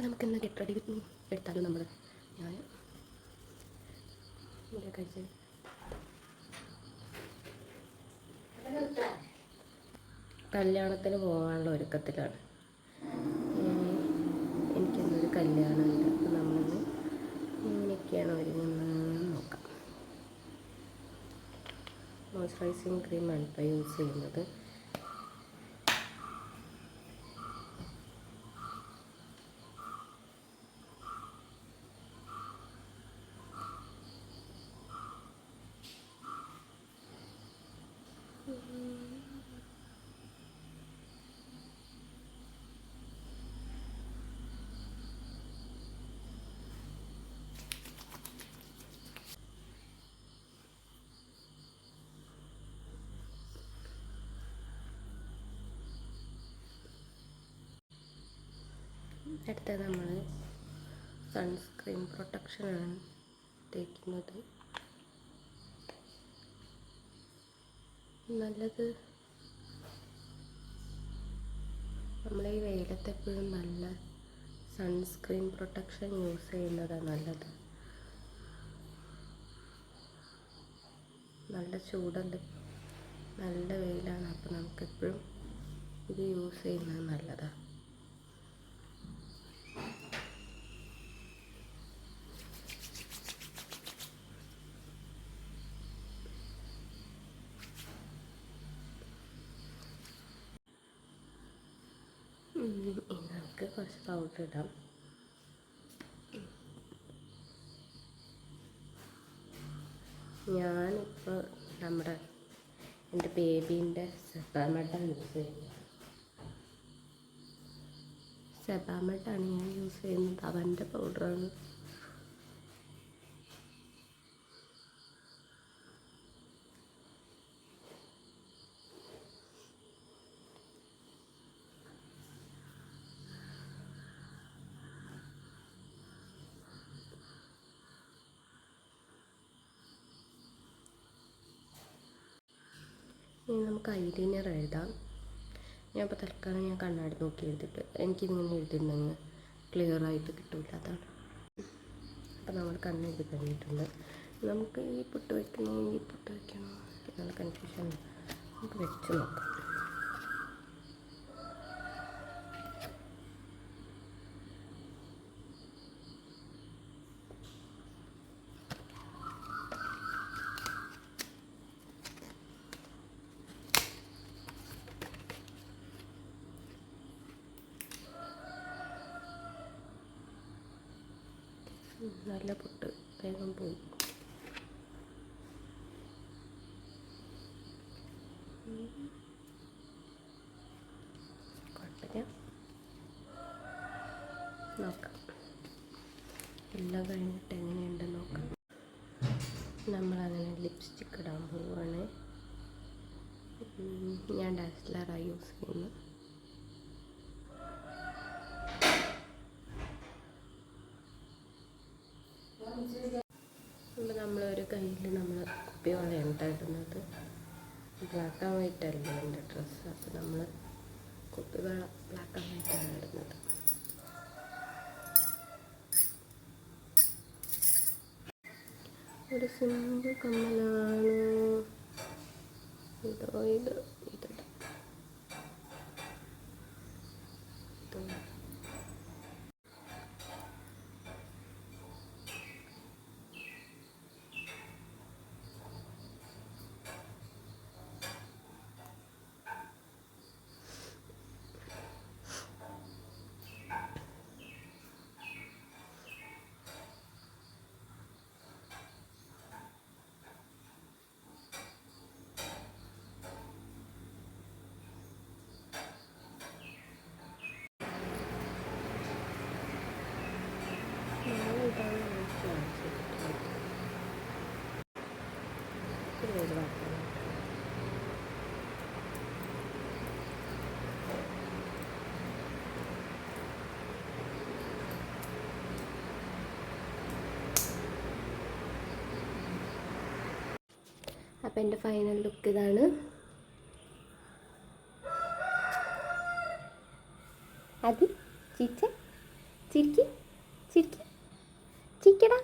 അപ്പോൾ നമുക്ക് ഇന്ന് ഗെറ്റ് റെഡി എടുത്താലും നമ്മൾ ഞാൻ ഇവിടെ കഴിച്ചത് കല്യാണത്തിന് പോകാനുള്ള ഒരുക്കത്തിലാണ്. എനിക്കെന്നൊരു കല്യാണമുണ്ട്. അപ്പോൾ നമ്മളിന്ന് എങ്ങനെയൊക്കെയാണ് ഒരുങ്ങുന്നതെന്ന് നോക്കാം. മോയ്സ്ചറൈസിങ് ക്രീമാണ് ഇപ്പോൾ യൂസ് ചെയ്യുന്നത്. അടുത്തത് നമ്മൾ സൺസ്ക്രീൻ പ്രൊട്ടക്ഷനാണ് തേക്കുന്നത് നല്ലത് നമ്മൾ ഈ വെയിലത്ത് എപ്പോഴും നല്ല സൺസ്ക്രീൻ പ്രൊട്ടക്ഷൻ യൂസ് ചെയ്യുന്നതാണ് നല്ലത്. നല്ല ചൂടുണ്ട്. നല്ല വെയിലാണ്. അപ്പോൾ നമുക്കെപ്പോഴും ഇത് യൂസ് ചെയ്യുന്നത് നല്ലതാണ് നമുക്ക് കുറച്ച് പൗഡർ ഇടാം. ഞാനിപ്പോൾ നമ്മുടെ എന്റെ ബേബീന്റെ സെബാമട്ടാണ് യൂസ് ചെയ്യുന്നത്. സെബാമട്ടാണ് ഞാൻ യൂസ് ചെയ്യുന്നത്. അവന്റെ പൗഡറാണ് ഇനി നമുക്ക് ഐലൈനർ എഴുതാം. ഞാൻ ഇപ്പോൾ തൽക്കാലം ഞാൻ കണ്ണാടി നോക്കി എഴുതിയിട്ട് എനിക്കിങ്ങനെ എഴുതുന്നതിന് ക്ലിയർ ആയിട്ട് കിട്ടില്ല അതാണ്. അപ്പോൾ നമ്മൾ കണ്ണെഴുതി കഴിഞ്ഞിട്ടുണ്ട്. നമുക്ക് ഈ പൊട്ട് വയ്ക്കണോ ഈ പൊട്ട് വയ്ക്കണോ എന്നുള്ള കൺഫ്യൂഷൻ നമുക്ക് വെച്ച് നോക്കാം. നല്ല പൊട്ട്. വേഗം പോയി. നോക്കാം. എല്ലാം കഴിഞ്ഞിട്ട് എങ്ങനെയുണ്ടെന്ന് നോക്കാം. നമ്മളങ്ങനെ ലിപ്സ്റ്റിക്ക് ഇടാൻ പോവുകയാണ് ഞാൻ ഡാസ്ലറാണ് യൂസ് ചെയ്യുന്നത്. കയ്യിൽ നമ്മൾ കുപ്പി വളയാണ് ഇടുന്നത്. ബ്ലാക്ക് ആൻഡ് വൈറ്റ് അല്ല എന്റെ ഡ്രസ്സ്. അപ്പോൾ നമ്മൾ കുപ്പി വെള്ളം ബ്ലാക്ക് ആൻഡ് വൈറ്റാണ് ഇടുന്നത്. ഒരു സിമ്പിൾ കമ്മലാണ്. ഇതോ ഇതോ. ഇത് ഒഴിവാക്കണം അപ്പം എന്റെ ഫൈനൽ ലുക്ക് ഇതാണ്. അത് ചിച്ച ചിരിക്കി ചിരിക്കി ചിരിക്കടാ.